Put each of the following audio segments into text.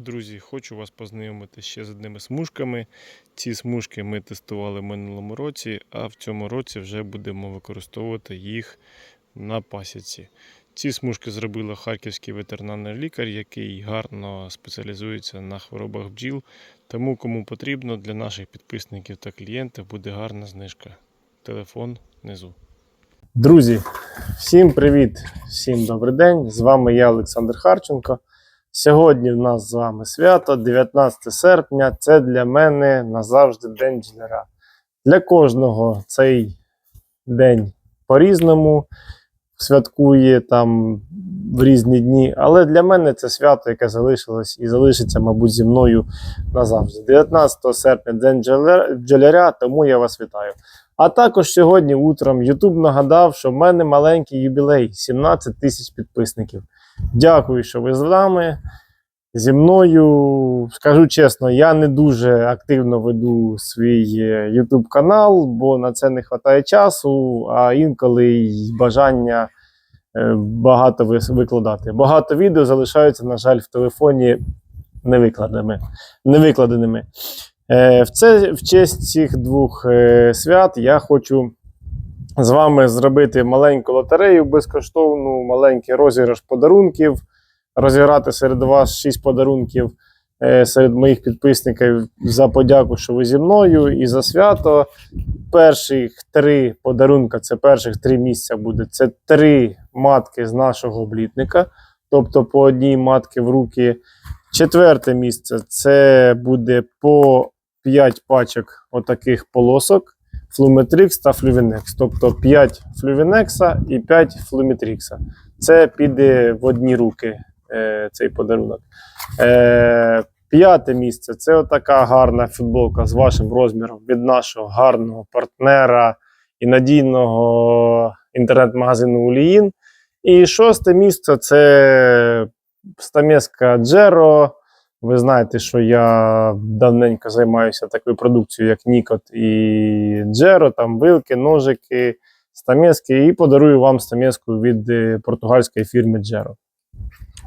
Друзі, хочу вас познайомити ще з одними смужками. Ці смужки ми тестували в минулому році, а в цьому році вже будемо використовувати їх на пасіці. Ці смужки зробила харківський ветеринарний лікар, який гарно спеціалізується на хворобах бджіл. Тому, кому потрібно, для наших підписників та клієнтів буде гарна знижка. Телефон внизу. Друзі, всім привіт, всім добрий день. З вами я, Олександр Харченко. Сьогодні в нас з вами свято, 19 серпня. Це для мене назавжди день бджоляра. Для кожного цей день по-різному святкує там в різні дні. Але для мене це свято, яке залишилось і залишиться, мабуть, зі мною назавжди. 19 серпня день бджоляря, тому я вас вітаю. А також сьогодні утром YouTube нагадав, що в мене маленький юбілей 17 тисяч підписників. Дякую, що ви з нами. Зі мною, скажу чесно, я не дуже активно веду свій е, YouTube канал, бо на це не вистачає часу, а інколи й бажання е, багато викладати. Багато відео залишаються, на жаль, в телефоні невикладеними. невикладеними. Е, В, це, в честь цих двох е, свят я хочу з вами зробити маленьку лотерею безкоштовну, маленький розіграш подарунків, розіграти серед вас 6 подарунків е, серед моїх підписників за подяку, що ви зі мною, і за свято. Перших три подарунка, це перших три місця буде. Це три матки з нашого облітника, тобто по одній матки в руки. Четверте місце це буде по 5 пачок отаких полосок. Флуметрикс та Флювінекс. Тобто 5 Флювінекса і 5 Флуметрікса. Це піде в одні руки е, цей подарунок. Е, п'яте місце це отака гарна футболка з вашим розміром від нашого гарного партнера і надійного інтернет-магазину Уліїн. І шосте місце це стамеска Джеро. Ви знаєте, що я давненько займаюся такою продукцією, як Нікот і Джеро, там вилки, ножики, стамески, і подарую вам стамеску від е, португальської фірми Джеро.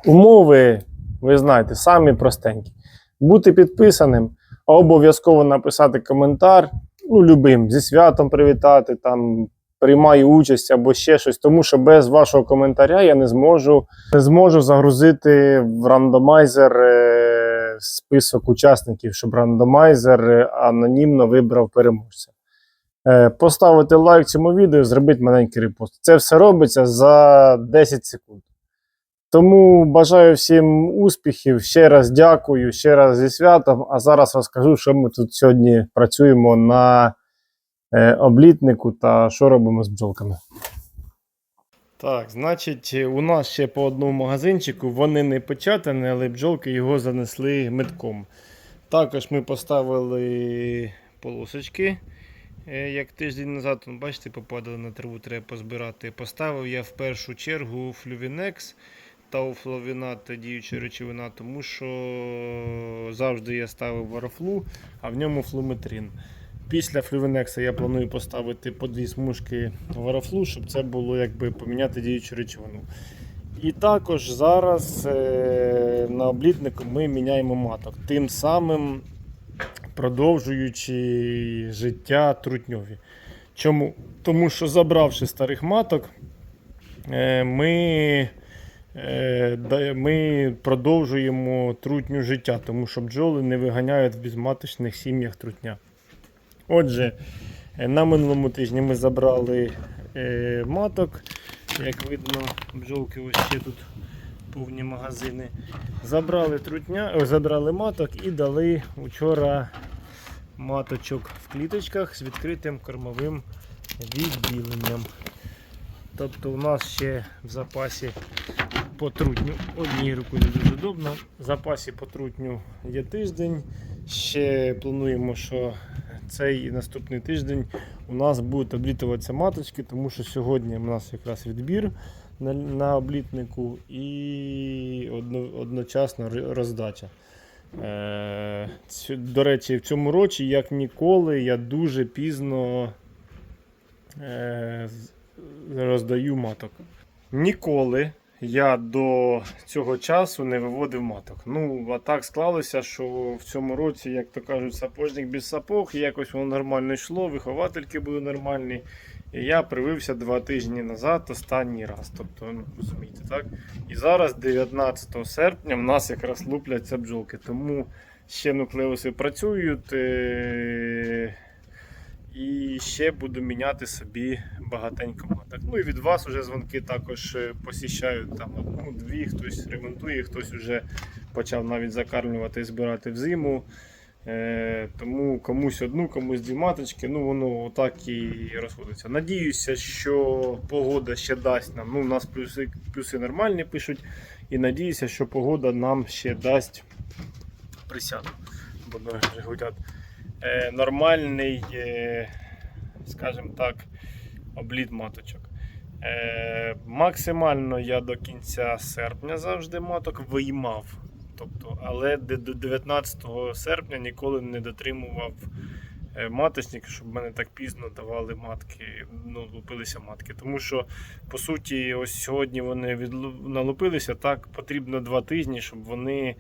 Умови, ви знаєте, самі простенькі. Бути підписаним, обов'язково написати коментар, ну, любим, зі святом привітати, там, приймаю участь або ще щось, тому що без вашого коментаря я не зможу не зможу загрузити в рандомайзер е, список учасників, щоб рандомайзер е, анонімно вибрав переможця. Е, поставити лайк цьому відео, зробити маленький репост. Це все робиться за 10 секунд. Тому бажаю всім успіхів. Ще раз дякую, ще раз зі святом. А зараз розкажу, що ми тут сьогодні працюємо на е, облітнику та що робимо з бджолками. Так, значить, у нас ще по одному магазинчику вони не початані, але бджолки його занесли метком. Також ми поставили полосочки. е, Як тиждень назад, бачите, попадали на траву, треба позбирати. Поставив я в першу чергу флювінекс та уфловінат діюча речовина, тому що завжди я ставив варофлу, а в ньому флуметрин. Після флювенекса я планую поставити по дві смужки варофлу, щоб це було якби поміняти діючу речовину. І також зараз е, на облітнику ми міняємо маток, тим самим продовжуючи життя трутньові. Чому? Тому що забравши старих маток, е, ми, е, ми продовжуємо трутню життя, тому що бджоли не виганяють в безматочних сім'ях трутня. Отже, е, на минулому тижні ми забрали е, маток. Як видно, бджолки ось ще тут повні магазини. Забрали трутня, о, забрали маток і дали вчора маточок в кліточках з відкритим кормовим відділенням. Тобто у нас ще в запасі по трутню, однією рукою не дуже удобно. В запасі по трутню є тиждень. Ще плануємо, що цей і наступний тиждень у нас будуть облітуватися маточки, тому що сьогодні у нас якраз відбір на, на облітнику і одно, одночасно роздача. Е, до речі, в цьому році, як ніколи, я дуже пізно е, роздаю маток. Ніколи я до цього часу не виводив маток. Ну, а так склалося, що в цьому році, як то кажуть, сапожник без сапог, якось воно нормально йшло, виховательки були нормальні. І я привився два тижні назад останній раз. Тобто, ну, розумієте, так? І зараз, 19 серпня, в нас якраз лупляться бджолки. Тому ще нуклеуси працюють. Е- і ще буду міняти собі багатенько маток. Ну і від вас вже дзвонки також е, посіщають там одну-дві, хтось ремонтує, хтось вже почав навіть закармлювати і збирати в зиму. Е, тому комусь одну, комусь дві маточки, ну воно отак і розходиться. Надіюся, що погода ще дасть нам. Ну, у нас плюси, плюси нормальні пишуть. І надіюся, що погода нам ще дасть присяду. Бо ноги вже гудять. Е, нормальний, е, скажімо так, обліт маточок. Е, максимально я до кінця серпня завжди маток виймав. Тобто, але до 19 серпня ніколи не дотримував маточник, щоб мене так пізно давали матки, ну, лупилися матки. Тому що, по суті, ось сьогодні вони відлу- налупилися, так потрібно два тижні, щоб вони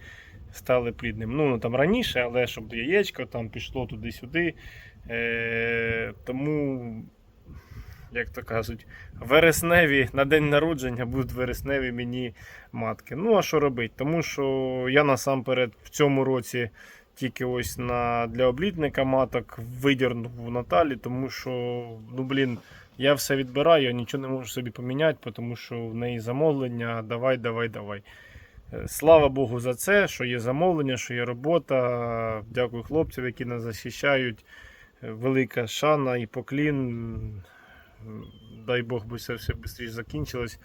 стали плідними. Ну, там раніше, але щоб яєчко там пішло туди-сюди. Е, тому, як то кажуть, вересневі на день народження будуть вересневі мені матки. Ну, а що робити? Тому що я насамперед в цьому році тільки ось на, для облітника маток видірнув Наталі, тому що, ну блін, я все відбираю, я нічого не можу собі поміняти, тому що в неї замовлення. Давай, давай, давай. Е, Слава Богу за це, що є замовлення, що є робота. Дякую хлопцям, які нас захищають. Е, Велика шана і поклін. Дай Бог би це все швидше закінчилось.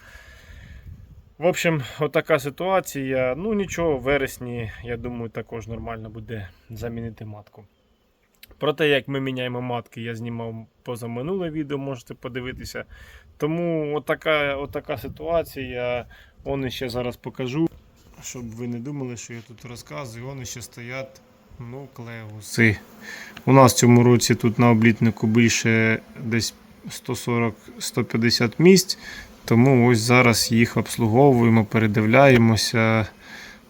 В общем, отака ситуація. Ну нічого, в вересні, я думаю, також нормально буде замінити матку. Про те, як ми міняємо матки, я знімав позаминуле відео, можете подивитися. Тому отака, отака ситуація. Он ще зараз покажу. Щоб ви не думали, що я тут розказую, вони ще стоять нуклеуси. У нас в цьому році тут на облітнику більше десь 140-150 місць. Тому ось зараз їх обслуговуємо, передивляємося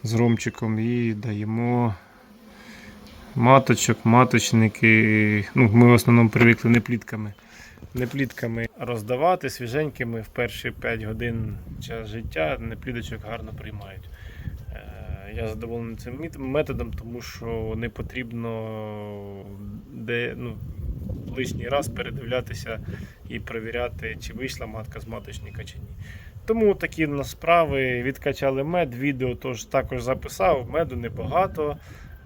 з Ромчиком і даємо маточок, маточники. Ну, ми в основному привикли не плітками. Не плітками роздавати свіженькими в перші 5 годин час життя, не пліточок гарно приймають. Я задоволений цим методом, тому що не потрібно де, ну, лишній раз передивлятися і перевіряти, чи вийшла матка з маточника чи ні. Тому такі в нас справи. Відкачали мед, відео тож також записав. Меду небагато.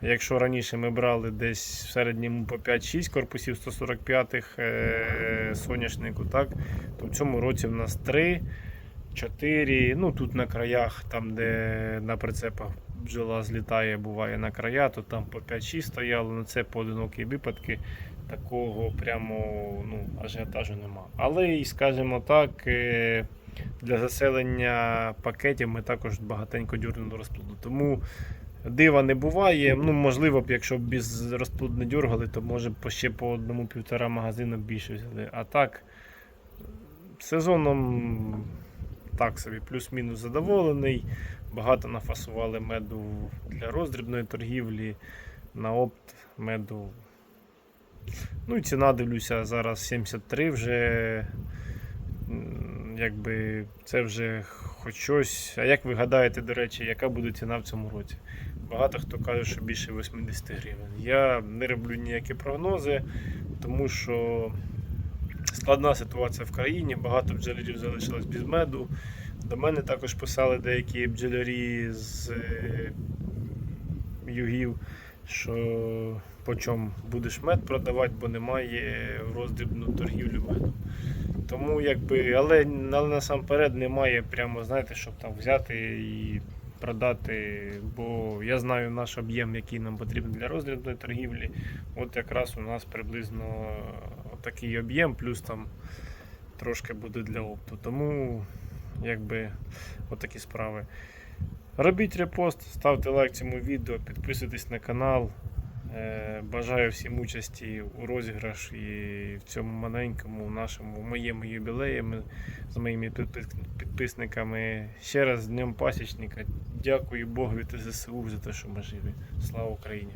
Якщо раніше ми брали десь в середньому по 5-6 корпусів 145-х е- соняшнику, так, то в цьому році в нас 3, 4, ну тут на краях, там де на прицепах бджола злітає, буває на края, то там по 5-6 стояло, ну це поодинокі випадки. Такого прямо ну, ажіотажу нема. Але скажімо так, е, для заселення пакетів ми також багатенько дюрнули розплоду. Тому дива не буває. Ну, можливо б, якщо б без розплоду не дюргали, то може б ще по одному півтора магазину більше взяли. А так, сезоном так собі, плюс-мінус задоволений. Багато нафасували меду для роздрібної торгівлі, на опт меду. Ну і ціна дивлюся зараз 73 вже. Якби це вже хоч щось. А як ви гадаєте, до речі, яка буде ціна в цьому році? Багато хто каже, що більше 80 гривень. Я не роблю ніякі прогнози, тому що складна ситуація в країні, багато бджолярів залишилось без меду. До мене також писали деякі бджолярі з е, югів, що по чому будеш мед продавати, бо немає роздрібну торгівлю медом. Тому якби, але, але насамперед немає прямо, знаєте, щоб там взяти і продати. Бо я знаю наш об'єм, який нам потрібен для роздрібної торгівлі. От якраз у нас приблизно такий об'єм, плюс там трошки буде для опту. Тому якби отакі справи. Робіть репост, ставте лайк цьому відео, підписуйтесь на канал. Е, Бажаю всім участі у розіграш і в цьому маленькому нашому моєму юбілеї з моїми підписниками. Ще раз з Днем Пасічника. Дякую Богу та ЗСУ за те, що ми живі. Слава Україні!